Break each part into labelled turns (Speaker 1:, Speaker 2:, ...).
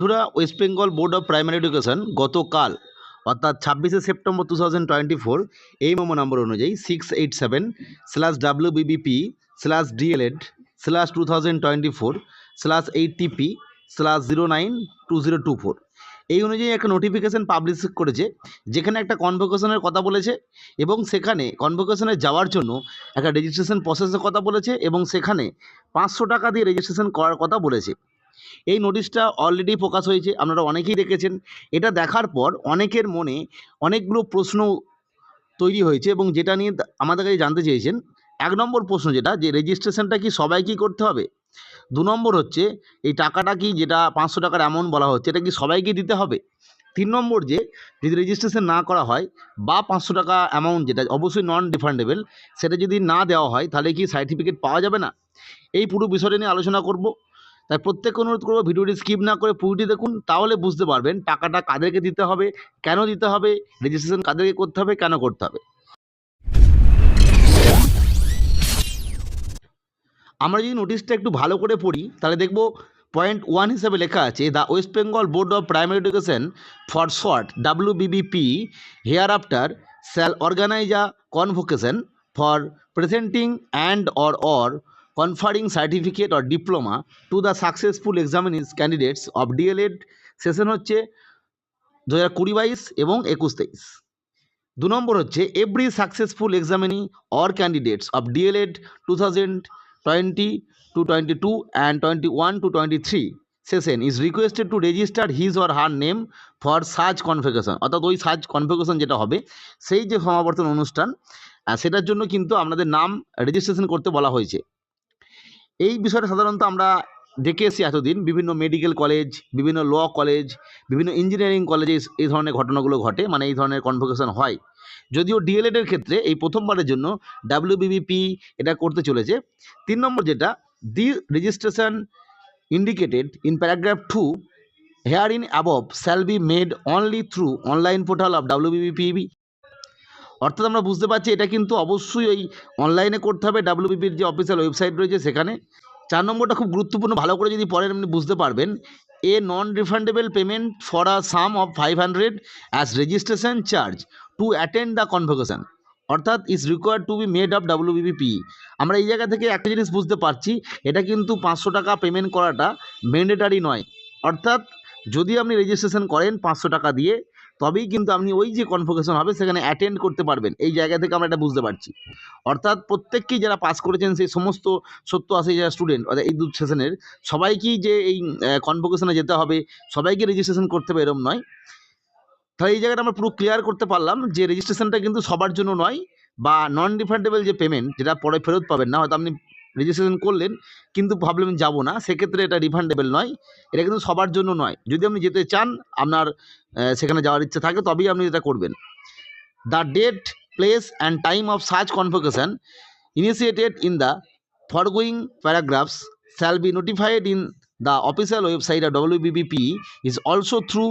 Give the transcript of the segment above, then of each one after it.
Speaker 1: বন্ধুরা West Bengal board of primary education গতকাল, অর্থাৎ ছাব্বিশে September two thousand twenty four এই মোমো নম্বর অনুযায়ী six eight seven slash W BBP slash DElEd slash two thousand twenty four slash eight TP slash zero nine two zero two four এই অনুযায়ী একটা notification publish করেছে, যেখানে একটা কনভোকেশনের কথা বলেছে এবং সেখানে কনভোকেশনে যাওয়ার জন্য একটা রেজিস্ট্রেশন প্রসেসের কথা বলেছে এবং সেখানে পাঁচশো টাকা দিয়ে রেজিস্ট্রেশন করার কথা বলেছে। এই নোটিশটা অলরেডি প্রকাশ হয়েছে, আপনারা অনেকেই দেখেছেন। এটা দেখার পর অনেকের মনে অনেকগুলো প্রশ্ন তৈরি হয়েছে এবং যেটা নিয়ে আমাদের কাছে জানতে চেয়েছেন, এক নম্বর প্রশ্ন যেটা, যে রেজিস্ট্রেশনটা কি সবাইকেই করতে হবে? দু নম্বর হচ্ছে, এই টাকাটা কি যেটা পাঁচশো টাকার অ্যামাউন্ট বলা হচ্ছে, এটা কি সবাইকে দিতে হবে? তিন নম্বর যে, যদি রেজিস্ট্রেশন না করা হয় বা পাঁচশো টাকা অ্যামাউন্ট যেটা, অবশ্যই নন রিফান্ডেবল সেটা যদি না দেওয়া হয়, তাহলে কি সার্টিফিকেট পাওয়া যাবে না? এই পুরো বিষয়টা নিয়ে আলোচনা করব। তাই প্রত্যেককে অনুরোধ করব ভিডিওটি স্কিপ না করে পুরোটি দেখুন, তাহলে বুঝতে পারবেন টাকাটা কাদেরকে দিতে হবে, কেন দিতে হবে রেজিস্ট্রেশন কাদেরকে করতে হবে, কেন করতে হবে। আমরা যদি নোটিশটা একটু ভালো করে পড়ি, তাহলে দেখব পয়েন্ট ওয়ান হিসেবে লেখা আছে the West Bengal board of primary education for short W BBP here after shall organize a convocation for presenting and or or conferring certificate or diploma to the successful examinees candidates of DElEd session হচ্ছে দু হাজার কুড়ি বাইশ এবং একুশ তেইশ। দু নম্বর হচ্ছে every successful examinee or candidates of DElEd two thousand twenty two twenty two and twenty one two twenty three session is requested to register his or her name for search configuration অর্থাৎ ওই search configuration যেটা হবে, সেই যে সমাবর্তন অনুষ্ঠান সেটার জন্য কিন্তু আপনাদের নাম রেজিস্ট্রেশন করতে বলা হয়েছে। এই বিষয়টা সাধারণত আমরা দেখে এসেছি এতদিন। বিভিন্ন মেডিকেল কলেজ বিভিন্ন ল কলেজ বিভিন্ন ইঞ্জিনিয়ারিং কলেজে এই- ধরনের ঘটনাগুলো ঘটে মানে এই ধরনের কনভোকেশন হয়। যদিও ডিএলএড এর ক্ষেত্রে এই প্রথমবারের জন্য ডাব্লিউবিবিপি এটা করতে চলেছে। তিন নম্বর যেটা the registration indicated in paragraph two here in above shall be made only through online portal of WBBPB অর্থাৎ আমরা বুঝতে পারছি এটা কিন্তু অবশ্যই ওই অনলাইনে করতে হবে। ডাব্লিউবিপির যে অফিসিয়াল ওয়েবসাইট রয়েছে সেখানে। চার নম্বরটা খুব গুরুত্বপূর্ণ, ভালো করে যদি পড়েন আপনি বুঝতে পারবেন। A non refundable payment for a sum of five hundred as registration charge to attend the convocation অর্থাৎ is required to be made of WBP আমরা এই জায়গা থেকে একটা জিনিস বুঝতে পারছি, এটা কিন্তু পাঁচশো টাকা পেমেন্ট করাটা ম্যান্ডেটারি নয়। অর্থাৎ যদি আপনি রেজিস্ট্রেশন করেন পাঁচশো টাকা দিয়ে তবেই কিন্তু আপনি ওই যে কনভোকেশন হবে, সেখানে অ্যাটেন্ড করতে পারবেন। এই জায়গা থেকে আমরা এটা বুঝতে পারছি। অর্থাৎ প্রত্যেককেই যারা পাস করেছেন, সেই সমস্ত সত্য আশি যারা স্টুডেন্ট অর্থাৎ এই দু সেশনের সবাইকেই যে এই কনভোকেশনে যেতে হবে, সবাইকে রেজিস্ট্রেশন করতে হবে এরম নয়। তাহলে এই জায়গাটা আমরা পুরো ক্লিয়ার করতে পারলাম যে রেজিস্ট্রেশনটা কিন্তু সবার জন্য নয়, বা নন রিফান্ডেবল যে পেমেন্ট যেটা পরে ফেরত পাবেন না, হয়তো আপনি রেজিস্ট্রেশন করলেন, কিন্তু ভাবলেন যাব না, সেক্ষেত্রে এটা রিফান্ডেবল নয়, এটা কিন্তু সবার জন্য নয়। যদি আপনি যেতে চান, আপনার সেখানে যাওয়ার ইচ্ছা থাকে, তবেই আপনি এটা করবেন। The date place and time of search confirmation initiated in the foregoing paragraphs shall be notified in the official website of W BBP is also through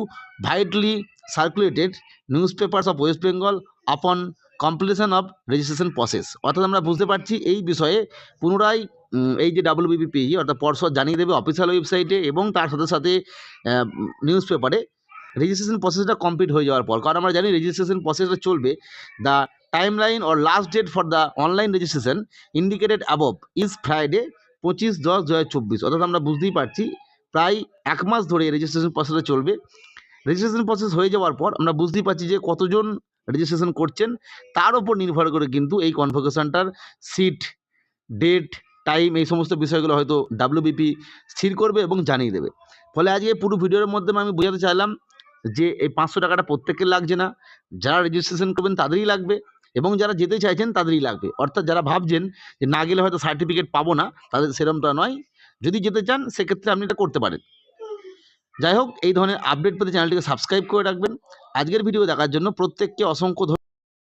Speaker 1: widely circulated news papers of West Bengal upon completion of registration process অর্থাৎ আমরা বুঝতে পারছি এই বিষয়ে পুনরায় এই যে ডাব্লিউবিপিপি অর্থাৎ পর্ষদ জানিয়ে দেবে অফিসিয়াল ওয়েবসাইটে এবং তার সাথে সাথে নিউজ পেপারে রেজিস্ট্রেশন প্রসেসটা কমপ্লিট হয়ে যাওয়ার পর। কারণ আমরা জানি রেজিস্ট্রেশন প্রসেসটা চলবে। The time line or last date for the online registration indicated above is Friday পঁচিশ দশ দু অর্থাৎ আমরা বুঝতেই পারছি প্রায় এক মাস ধরে রেজিস্ট্রেশন প্রসেসটা চলবে। রেজিস্ট্রেশন প্রসেস হয়ে যাওয়ার পর আমরা বুঝতেই পারছি যে কতজন রেজিস্ট্রেশন করছেন, তার উপর নির্ভর করে কিন্তু এই কনভোকেশনটার সিট ডেট টাইম এই সমস্ত বিষয়গুলো হয়তো ডাব্লিউবিপি স্থির করবে এবং জানিয়ে দেবে। ফলে আজকে পুরো ভিডিওর মাধ্যমে আমি বোঝাতে চাইলাম যে এই পাঁচশো টাকাটা প্রত্যেকের লাগছে না, যারা রেজিস্ট্রেশন করবেন তাদেরই লাগবে এবং যারা যেতে চাইছেন তাদেরই লাগবে। অর্থাৎ যারা ভাবছেন যে না গেলে হয়তো সার্টিফিকেট পাবো না, তাদের সেরমটা নয়। যদি যেতে চান, সেক্ষেত্রে আপনি এটা করতে পারেন। যাই হোক, এই ধরনের আপডেট পেতে চ্যানেলটিকে সাবস্ক্রাইব করে রাখবেন। আজকের ভিডিও দেখার জন্য প্রত্যেককে অসংখ্য